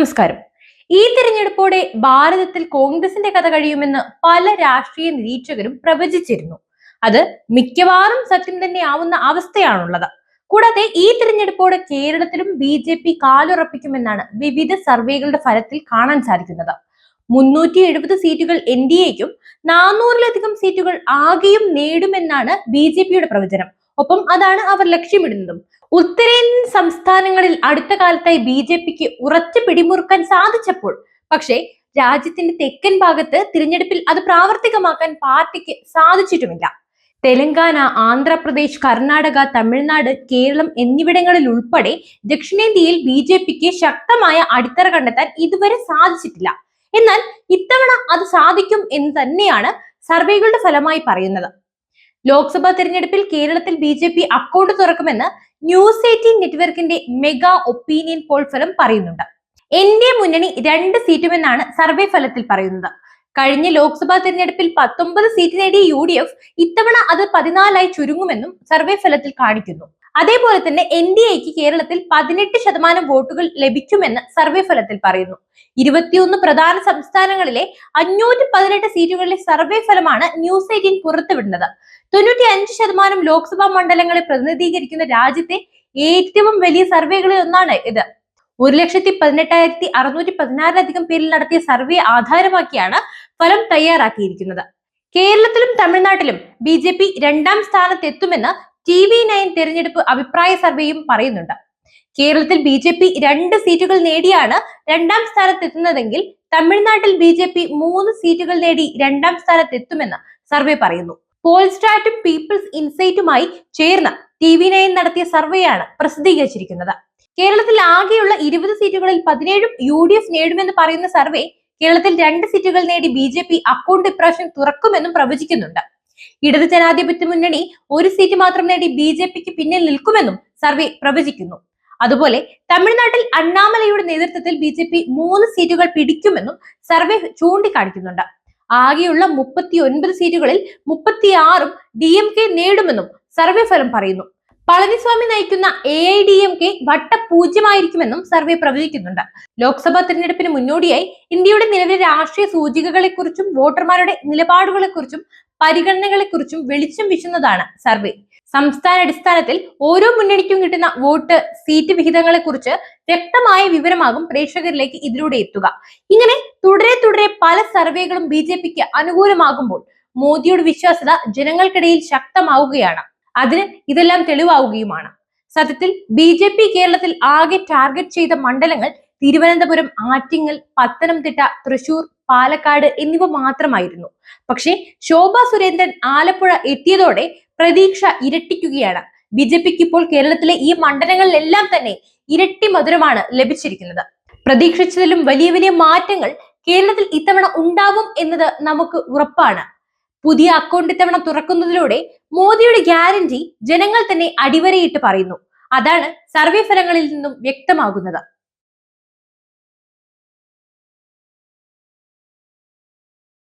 നമസ്കാരം. ഈ തിരഞ്ഞെടുപ്പോടെ ഭാരതത്തിൽ കോൺഗ്രസിന്റെ കഥ കഴിയുമെന്ന് പല രാഷ്ട്രീയ നിരീക്ഷകരും പ്രവചിച്ചിരുന്നു. അത് മിക്കവാറും സത്യം തന്നെ ആവുന്ന അവസ്ഥയാണുള്ളത്. കൂടാതെ ഈ തിരഞ്ഞെടുപ്പോടെ കേരളത്തിലും ബി ജെ പി കാലുറപ്പിക്കുമെന്നാണ് വിവിധ സർവേകളുടെ ഫലത്തിൽ കാണാൻ സാധിക്കുന്നത്. മുന്നൂറ്റി എഴുപത് സീറ്റുകൾ എൻ ഡി എക്കും നാനൂറിലധികം സീറ്റുകൾ ആകെയും നേടുമെന്നാണ് ബി ജെ പിയുടെ പ്രവചനം. ഒപ്പം അതാണ് അവർ ലക്ഷ്യമിടുന്നതും. ഉത്തരേന്ത്യൻ സംസ്ഥാനങ്ങളിൽ അടുത്ത കാലത്തായി ബി ജെ പിക്ക് ഉറച്ചു പിടിമുറുക്കാൻ സാധിച്ചപ്പോൾ പക്ഷേ രാജ്യത്തിന്റെ തെക്കൻ ഭാഗത്ത് തിരഞ്ഞെടുപ്പിൽ അത് പ്രാവർത്തികമാക്കാൻ പാർട്ടിക്ക് സാധിച്ചിട്ടുമില്ല. തെലങ്കാന ആന്ധ്രാപ്രദേശ് കർണാടക തമിഴ്നാട് കേരളം എന്നിവിടങ്ങളിൽ ഉൾപ്പെടെ ദക്ഷിണേന്ത്യയിൽ ബി ജെ പിക്ക് ശക്തമായ അടിത്തറ കണ്ടെത്താൻ ഇതുവരെ സാധിച്ചിട്ടില്ല. എന്നാൽ ഇത്തവണ അത് സാധിക്കും എന്ന് തന്നെയാണ് സർവേകളുടെ ഫലമായി പറയുന്നത്. ലോക്സഭാ തെരഞ്ഞെടുപ്പിൽ കേരളത്തിൽ ബി ജെ പി അക്കൗണ്ട് തുറക്കുമെന്ന് ന്യൂസ് എയ്റ്റീൻ നെറ്റ്വർക്കിന്റെ മെഗാ ഒപ്പീനിയൻ പോൾ ഫലം പറയുന്നുണ്ട്. എൻ ഡി എ മുന്നണി രണ്ട് സീറ്റുമെന്നാണ് സർവേ ഫലത്തിൽ പറയുന്നത്. കഴിഞ്ഞ ലോക്സഭാ തിരഞ്ഞെടുപ്പിൽ പത്തൊമ്പത് സീറ്റ് നേടിയ യു ഡി എഫ് ഇത്തവണ അത് പതിനാലായി ചുരുങ്ങുമെന്നും സർവേ ഫലത്തിൽ കാണിക്കുന്നു. അതേപോലെ തന്നെ എൻ ഡി എക്ക് കേരളത്തിൽ പതിനെട്ട് ശതമാനം വോട്ടുകൾ ലഭിക്കുമെന്ന് സർവേ ഫലത്തിൽ പറയുന്നു. ഇരുപത്തിയൊന്ന് പ്രധാന സംസ്ഥാനങ്ങളിലെ അഞ്ഞൂറ്റി പതിനെട്ട് സീറ്റുകളിലെ സർവേ ഫലമാണ് ന്യൂസ് എയ്റ്റീൻ പുറത്തുവിടുന്നത്. തൊണ്ണൂറ്റി അഞ്ച് ശതമാനം ലോക്സഭാ മണ്ഡലങ്ങളെ പ്രതിനിധീകരിക്കുന്ന രാജ്യത്തെ ഏറ്റവും വലിയ സർവേകളിൽ ഒന്നാണ് ഇത്. ഒരു ലക്ഷത്തി പതിനെട്ടായിരത്തി അറുന്നൂറ്റി പതിനാറിലധികം പേരിൽ നടത്തിയ സർവേ ആധാരമാക്കിയാണ് ഫലം തയ്യാറാക്കിയിരിക്കുന്നത്. കേരളത്തിലും തമിഴ്നാട്ടിലും ബി ജെ പി രണ്ടാം സ്ഥാനത്തെത്തുമെന്ന് ടി വി നയൻ തെരഞ്ഞെടുപ്പ് അഭിപ്രായ സർവേയും പറയുന്നുണ്ട്. കേരളത്തിൽ ബി ജെ പി രണ്ട് സീറ്റുകൾ നേടിയാണ് രണ്ടാം സ്ഥാനത്തെത്തുന്നതെങ്കിൽ തമിഴ്നാട്ടിൽ ബി ജെ പി മൂന്ന് സീറ്റുകൾ നേടി രണ്ടാം സ്ഥാനത്തെത്തുമെന്ന് സർവേ പറയുന്നു. പോൾസ്റ്റാറ്റും പീപ്പിൾസ് ഇൻസൈറ്റുമായി ചേർന്ന് ടി വി നയൻ നടത്തിയ സർവേയാണ് പ്രസിദ്ധീകരിച്ചിരിക്കുന്നത്. കേരളത്തിൽ ആകെയുള്ള ഇരുപത് സീറ്റുകളിൽ പതിനേഴും യു ഡി എഫ് നേടുമെന്ന് പറയുന്ന സർവേ കേരളത്തിൽ രണ്ട് സീറ്റുകൾ നേടി ബി ജെ പി അക്കൗണ്ട് ഇപ്രാവശ്യം തുറക്കുമെന്നും പ്രവചിക്കുന്നുണ്ട്. ഇടത് ജനാധിപത്യ മുന്നണി ഒരു സീറ്റ് മാത്രം നേടി ബി ജെ പിക്ക് പിന്നിൽ നിൽക്കുമെന്നും സർവേ പ്രവചിക്കുന്നു. അതുപോലെ തമിഴ്നാട്ടിൽ അണ്ണാമലയുടെ നേതൃത്വത്തിൽ ബി ജെ പി മൂന്ന് സീറ്റുകൾ പിടിക്കുമെന്നും സർവേ ചൂണ്ടിക്കാണിക്കുന്നുണ്ട്. ആകെയുള്ള മുപ്പത്തി ഒൻപത് സീറ്റുകളിൽ മുപ്പത്തിയാറും ഡി എം കെ നേടുമെന്നും സർവേ ഫലം പറയുന്നു. പളനിസ്വാമി നയിക്കുന്ന A I D M K വട്ട പൂജ്യമായിരിക്കുമെന്നും സർവേ പ്രവചിക്കുന്നുണ്ട്. ലോക്സഭാ തിരഞ്ഞെടുപ്പിന് മുന്നോടിയായി ഇന്ത്യയുടെ നിലവിലെ രാഷ്ട്രീയ സൂചികകളെക്കുറിച്ചും വോട്ടർമാരുടെ നിലപാടുകളെക്കുറിച്ചും പരിഗണനകളെക്കുറിച്ചും വെളിച്ചം വീശുന്നതാണ് സർവേ. സംസ്ഥാന അടിസ്ഥാനത്തിൽ ഓരോ മുന്നണിക്കും കിട്ടുന്ന വോട്ട് സീറ്റ് വിഹിതങ്ങളെക്കുറിച്ച് വ്യക്തമായ വിവരമാകും പ്രേക്ഷകരിലേക്ക് ഇതിലൂടെ എത്തുക. ഇങ്ങനെ തുടരെ തുടരെ പല സർവേകളും ബി ജെ പിക്ക് അനുകൂലമാകുമ്പോൾ മോദിയുടെ വിശ്വാസ്യത ജനങ്ങൾക്കിടയിൽ ശക്തമാവുകയാണ്. അതിന് ഇതെല്ലാം തെളിവാവുകയുമാണ്. സത്യത്തിൽ ബി ജെ പി കേരളത്തിൽ ആകെ ടാർഗറ്റ് ചെയ്ത മണ്ഡലങ്ങൾ തിരുവനന്തപുരം ആറ്റിങ്ങൽ പത്തനംതിട്ട തൃശൂർ പാലക്കാട് എന്നിവ മാത്രമായിരുന്നു. പക്ഷേ ശോഭ സുരേന്ദ്രൻ ആലപ്പുഴ എത്തിയതോടെ പ്രതീക്ഷ ഇരട്ടിക്കുകയാണ്. ബി ജെ പിക്ക് ഇപ്പോൾ കേരളത്തിലെ ഈ മണ്ഡലങ്ങളിലെല്ലാം തന്നെ ഇരട്ടി മധുരമാണ് ലഭിച്ചിരിക്കുന്നത്. പ്രതീക്ഷിച്ചതിലും വലിയ വലിയ മാറ്റങ്ങൾ കേരളത്തിൽ ഇത്തവണ ഉണ്ടാവും എന്നത് നമുക്ക് ഉറപ്പാണ്. പുതിയ അക്കൗണ്ട് ഇത്തവണ തുറക്കുന്നതിലൂടെ മോദിയുടെ ഗ്യാരണ്ടി ജനങ്ങൾ തന്നെ അടിവരയിട്ട് പറയുന്നു. അതാണ് സർവേ ഫലങ്ങളിൽ നിന്നും വ്യക്തമാകുന്നത്.